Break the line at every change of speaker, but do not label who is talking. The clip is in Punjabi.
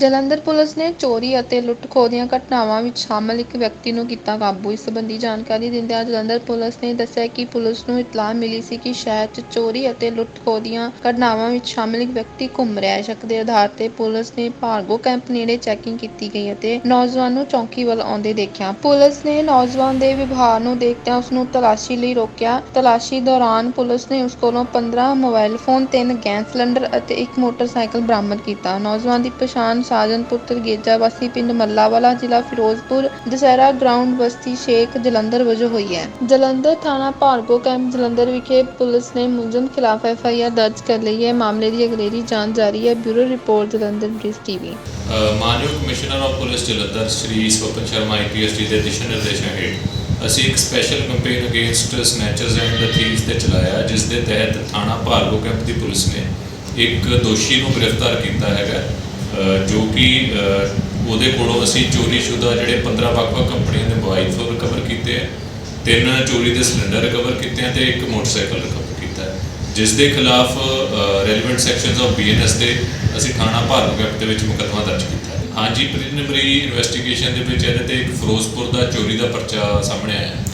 ਜਲੰਧਰ ਪੁਲਿਸ ਨੇ ਚੋਰੀ ਅਤੇ ਲੁੱਟ-ਖੋਹ ਦੀਆਂ ਘਟਨਾਵਾਂ ਵਿੱਚ ਸ਼ਾਮਲ ਇੱਕ ਵਿਅਕਤੀ ਨੂੰ ਕੀਤਾ ਕਾਬੂ। ਇਸ ਸਬੰਧੀ ਜਾਣਕਾਰੀ ਦਿੰਦਿਆਂ ਜਲੰਧਰ ਪੁਲਿਸ ਨੇ ਦੱਸਿਆ ਕਿ ਪੁਲਿਸ ਨੂੰ ਇਤਲਾਹ ਮਿਲੀ ਸੀ ਕਿ ਸ਼ਹਿਰ 'ਚ ਚੋਰੀ ਅਤੇ ਲੁੱਟ-ਖੋਹ ਦੀਆਂ ਘਟਨਾਵਾਂ ਵਿੱਚ ਸ਼ਾਮਲ ਇੱਕ ਵਿਅਕਤੀ ਘੁੰਮ ਰਿਹਾ ਹੈ। ਸ਼ੱਕ ਦੇ ਆਧਾਰ ਤੇ ਪੁਲਿਸ ਨੇ ਭਾਰਗੋ ਕੈਂਪ ਨੇੜੇ ਚੈਕਿੰਗ ਕੀਤੀ ਗਈ ਅਤੇ ਨੌਜਵਾਨ ਨੂੰ ਚੌਂਕੀ ਵੱਲ ਆਉਂਦੇ ਦੇਖਿਆ। ਪੁਲਿਸ ਨੇ ਨੌਜਵਾਨ ਦੇ ਵਿਵਹਾਰ ਨੂੰ ਦੇਖਦਿਆਂ ਉਸ ਨੂੰ ਤਲਾਸ਼ੀ ਲਈ ਰੋਕਿਆ। ਤਲਾਸ਼ੀ ਦੌਰਾਨ ਪੁਲਿਸ ਨੇ ਉਸ ਕੋਲੋਂ 15 ਮੋਬਾਈਲ ਫੋਨ, ਤਿੰਨ ਗੈਸ ਸਿਲੰਡਰ ਅਤੇ ਇੱਕ ਮੋਟਰਸਾਈਕਲ ਬਰਾਮਦ ਕੀਤਾ। ਨੌਜਵਾਨ ਦੀ ਪਛਾਣ ਸਾਜਨ ਪੁੱਤਰ ਗੇਜਾ ਵਾਸੀ ਪਿੰਡ ਮੱਲਾਵਾਲਾ, ਜ਼ਿਲ੍ਹਾ ਫਿਰੋਜ਼ਪੁਰ, ਦਸਹਿਰਾ ਗਰਾਊਂਡ ਬਸਤੀ ਸ਼ੇਖ ਜਲੰਧਰ ਵਜੋਂ ਹੋਈ ਹੈ। ਜਲੰਧਰ ਥਾਣਾ ਭਾਰਗੋ ਕੈਂਪ ਜਲੰਧਰ ਵਿਖੇ ਪੁਲਿਸ ਨੇ ਮੁਲਜ਼ਮ ਖਿਲਾਫ ਐਫ ਆਈ ਆਰ ਦਰਜ ਕਰ ਲਈ ਹੈ। ਮਾਮਲੇ ਦੀ ਅਗਲੇਰੀ ਜਾਂਚ ਜਾਰੀ ਹੈ। Bureau report, Jalandhar bridge TV.
ਮਾਨਯੋਗ commissioner of police Jalandhar Shri Swapan Sharma IPS ji ਦੇ ਦਿਸ਼ਾ ਨਿਰਦੇਸ਼ਾਂ ਹੇਠ ਅਸੀਂ ਇੱਕ special campaign against snatchers and the thieves ਤੇ ਚਲਾਇਆ, ਜਿਸ ਦੇ ਤਹਿਤ ਥਾਣਾ ਭਾਰਗੋ ਕੈਂਪ ਦੀ ਪੁਲਿਸ ਨੇ ਇੱਕ ਦੋਸ਼ੀ ਨੂੰ ਗ੍ਰਿਫਤਾਰ ਕੀਤਾ ਹੈਗਾ। ਜੋ ਕਿ ਉਹਦੇ ਕੋਲੋਂ ਅਸੀਂ ਚੋਰੀशुदा ਜਿਹੜੇ 15 ਵੱਖ-ਵੱਖ ਕੰਪਨੀਆਂ ਦੇ ਮੋਬਾਈਲ ਫੋਨ ਰਿਕਵਰ ਕੀਤੇ ਆ, ਤਿੰਨ ਚੋਰੀ ਦੇ ਸਿਲੰਡਰ ਰਿਕਵਰ ਕੀਤੇ ਆ ਤੇ ਇੱਕ ਮੋਟਰਸਾਈਕਲ ਰਿਕਵਰ ਕੀਤਾ ਹੈ। ਜਿਸ ਦੇ ਖਿਲਾਫ ਰੈਲੇਵੈਂਟ ਸੈਕਸ਼ਨਸ ਆਫ ਬੀਐਨਐਸ ਦੇ ਅਸੀਂ ਥਾਣਾ ਭਾਰਗੋ ਕੈਂਪ ਦੇ ਵਿੱਚ ਮੁਕੱਦਮਾ ਦਰਜ ਕੀਤਾ ਹੈ। ਹਾਂਜੀ ਪ੍ਰੀਲਿਮਿਨਰੀ ਇਨਵੈਸਟੀਗੇਸ਼ਨ ਦੇ ਵਿੱਚ ਇਹਦੇ ਤੇ ਇੱਕ ਫਿਰੋਜ਼ਪੁਰ ਦਾ ਚੋਰੀ ਦਾ ਪਰਚਾ ਸਾਹਮਣੇ ਆਇਆ ਹੈ।